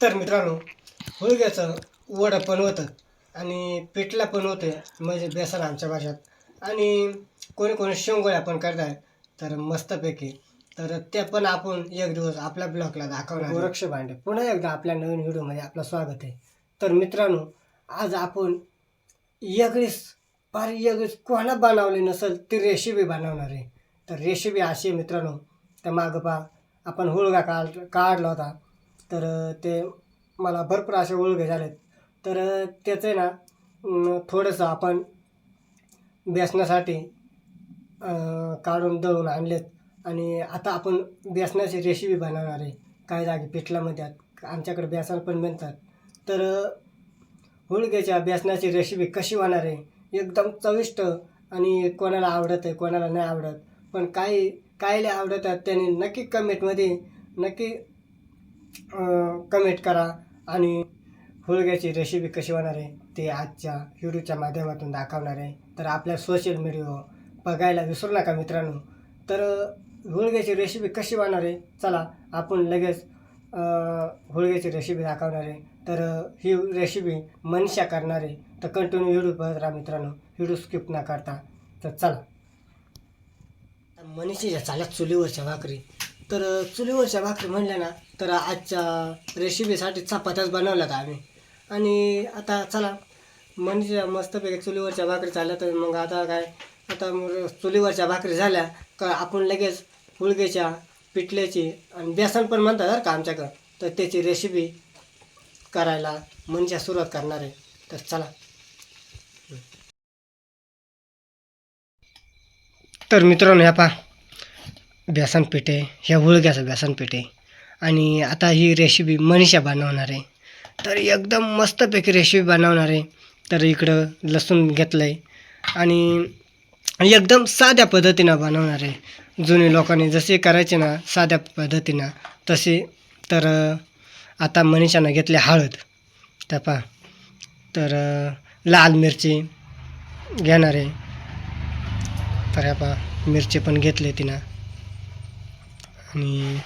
तर मित्रांनो हुळग्याचं वडं पण होतं आणि पिठला पण होते म्हणजे बेसन आमच्या भाषेत आणि कोणी कोणी शेंगोळ्या पण करताय तर मस्तपैकी. तर ते पण आपण एक दिवस आपल्या ब्लॉगला दाखवणार गोरक्ष भांडे. पुन्हा एकदा आपल्या नवीन व्हिडिओमध्ये आपलं स्वागत आहे. तर मित्रांनो आज आपण एकळीस फार एकळीस कोणा बनवली नसेल ती रेसिपी बनवणार आहे. तर रेसिपी अशी आहे मित्रांनो त्या मागं पा आपण हुळगा काढ काढला होता. तर ते मला भरपूर असे हुळगे झालेत. तर त्याचं आहे ना थोडंसं आपण बेसनासाठी काढून दळून आणलेत. आणि आता आपण बेसनाची रेसिपी बनवणार आहे. काही जागी पिठलामध्ये आमच्याकडे बेसन पण मिळतात तर होळग्याच्या बेसनाची रेसिपी कशी होणार आहे? एकदम चविष्ट आणि कोणाला आवडत आहे कोणाला नाही आवडत. पण काही कायले आवडतात त्यांनी नक्की कमेंटमध्ये नक्की कमेंट करा आणि हुळग्याची रेसिपी कशी होणार आहे ते आजच्या यूट्यूबच्या माध्यमातून दाखवणार आहे. तर आपल्या सोशल मीडिया बघायला विसरू नका मित्रांनो. तर होळग्याची रेसिपी कशी होणार आहे चला आपण लगेच होळग्याची रेसिपी दाखवणार आहे. तर ही रेसिपी मनीषा करणार आहे. तर कंटिन्यू व्हिडिओ बघत राहा मित्रांनो. व्हिडिओ स्किप न करता. तर चला. मनीषीच्या चाल्यात चुलीवरच्या भाकरी. तर चुलीवरच्या भाकरी म्हणल्या ना तर आजच्या रेसिपीसाठी चपात्याच बनवल्यात आम्ही. आणि आता चला म्हणजे मस्तपैकी चुलीवरच्या भाकरी चालल्या तर मग आता काय आता मग चुलीवरच्या भाकरी झाल्या का आपण लगेच फुलग्याच्या पिठल्याची आणि बेसन पण म्हणतात बरं का आमच्याकडं. तर त्याची रेसिपी करायला म्हणजे सुरुवात करणार आहे. तर चला. तर मित्रांनो ह्या पहा. बेसन पिठे ह्या हुळग्याचं बेसन पिठे आणि आता ही रेसिपी मनीषा बनवणार आहे. तर एकदम मस्तपैकी रेसिपी बनवणार आहे. तर इकडं लसूण घेतलं आहे आणि एकदम साध्या पद्धतीनं बनवणार आहे. जुने लोकांनी जसे करायचे ना साध्या पद्धतीनं तसे. तर आता मनीषानं घेतले हळद. त्या तर लाल मिरची घेणार आहे. तर ह्या पा मिरची पण घेतली तिनं. आणि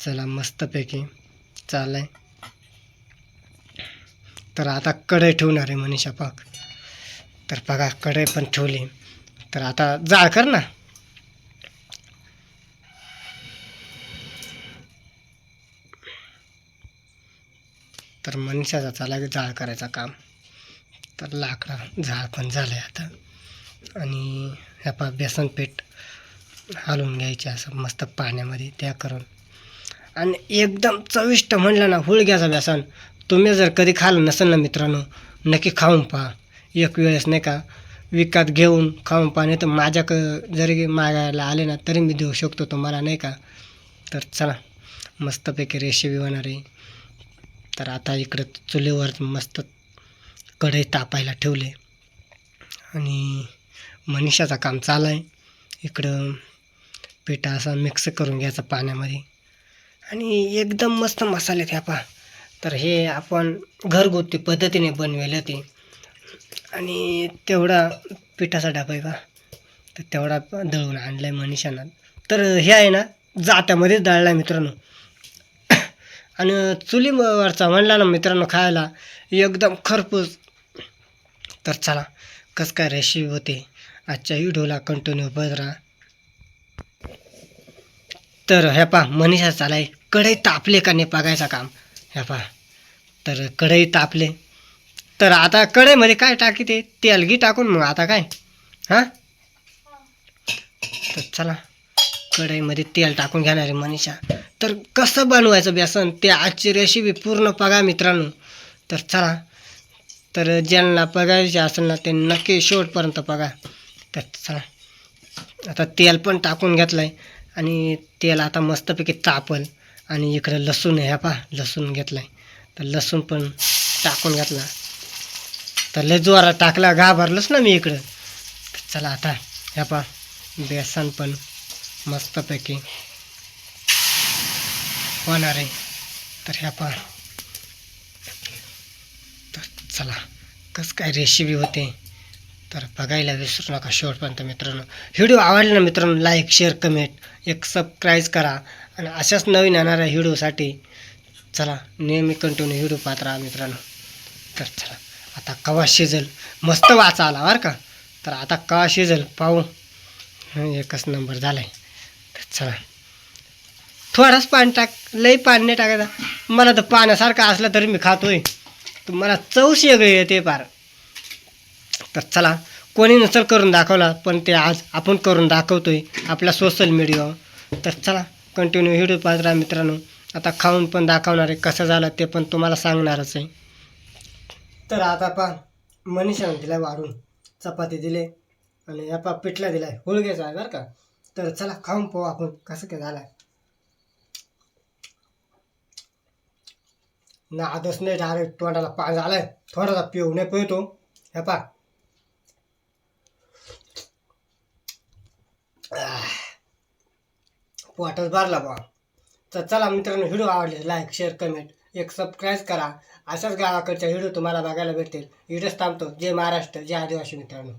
चला मस्तपैकी चाललं आहे तर आता कढई ठेवणार आहे मनीषा पाक. तर बघा कढई पण ठेवली. तर आता जाळ कर ना. तर मनीषाचा चाला की जाळ करायचं काम. तर लाकडा झाड पण झालं आहे आता. आणि ह्या पा बेसन पीठ. हलवून घ्यायचे असं मस्त पाण्यामध्ये त्या करून. आणि एकदम चविष्ट म्हणलं ना हुळग्याचं व्यासन. तुम्ही जर कधी खाल्लं नसेल ना मित्रांनो नक्की खाऊन पहा. एक वेळेस नाही का विकत घेऊन खाऊन पहा. नाही तर माझ्याक जरी मागायला आले ना तरी मी देऊ शकतो तुम्हाला नाही का? तर चला मस्तपैकी रेसिपी होणार आहे तर आता इकडं चुलीवर मस्त कढई तापायला ठेवले. आणि मनीषाचा काम चालू आहे. इकडं पिठा असा मिक्स करून घ्यायचा पाण्यामध्ये. आणि एकदम मस्त मसाले त्या पहा. तर हे आपण घरगुती पद्धतीने बनवेल ते. आणि तेवढा पिठाचा डबा आहे का? तर तेवढा दळून आणला आहे मनीषानं. तर हे आहे ना जात्यामध्येच दळला आहे मित्रांनो. आणि चुलीवरचा म्हणला ना मित्रांनो खायला एकदम खरपूस. तर चला कसं काय रेसिपी होते? आजच्या व्हिडिओला कंटिन्यू बघत राहा. तर ह्या पा मनीषा चालाय. कढई तापले का नाही बघायचं काम? ह्या पा तर कढई तापले. तर आता कढईमध्ये काय टाकी ते? तेलगी टाकून मग आता काय? हां? तर चला कढईमध्ये तेल टाकून घेणार आहे मनीषा. तर कसं बनवायचं बेसन? ते आजची रेसिपी पूर्ण बघा मित्रांनो. तर चला तर ज्यांना बघायचे असेल ना ते नक्की शेवटपर्यंत बघा. तर चला आता तेल पण टाकून घेतलं आहे आणि तेल आता मस्तपैकी तापल. आणि इकडं लसूण आहे पा लसूण घेतला आहे तर लसूण पण टाकून घातला. तर लय जोरा टाकला घाबरलंच ना मी इकडं. चला आता ह्या पा बेसन पण मस्तपैकी होणार आहे. तर ह्या पा तर चला कसं काय रेसिपी होते? तर बघायला विसरू नका शेवटपर्यंत मित्रांनो. व्हिडिओ आवडला ना मित्रांनो लाईक शेअर कमेंट एक सबस्क्राईब करा. आणि अशाच नवीन येणाऱ्या व्हिडिओसाठी चला नेहमी कंटिन्यू व्हिडिओ पाहत राहा मित्रांनो. तर चला आता कवा शिजल? मस्त वाचा आला बरं का? तर आता कवा शिजल? पाहू. एकच नंबर झालाय. तर चला. थोडंच पाणी टाक लई पाणी नाही टाकायचं. मला तर पाण्यासारखं असलं तरी मी खातोय. तर मला चौशी वेगळी येते पार तर चला कोणी नसेल करून दाखवला पण ते आज आपण करून दाखवतो आहे आपल्या सोशल मीडियावर तर चला कंटिन्यू व्हिडिओ पाहत राहा मित्रांनो. आता खाऊन पण दाखवणार आहे कसं झालं ते पण तुम्हाला सांगणारच आहे. तर आता पा मनीषाने दिला वाढून. चपाती दिले आणि या पा पिठला दिलाय. होळग्याचा आहे बरं का. तर चला खाऊन पाहू आपण कसं काय झालं ना आदर्श नाही डायरेक्ट तोंडाला पा झाला आहे थोडासा पिऊ नाही पिवतो हे पा पोटच भरला बा तर चला मित्रांनो व्हिडिओ आवडले लाईक शेअर कमेंट एक सबस्क्राईब करा. अशाच गावाकडच्या व्हिडिओ तुम्हाला बघायला भेटतील. व्हिडिओ थांबतो. जय महाराष्ट्र जय आदिवासी मित्रांनो.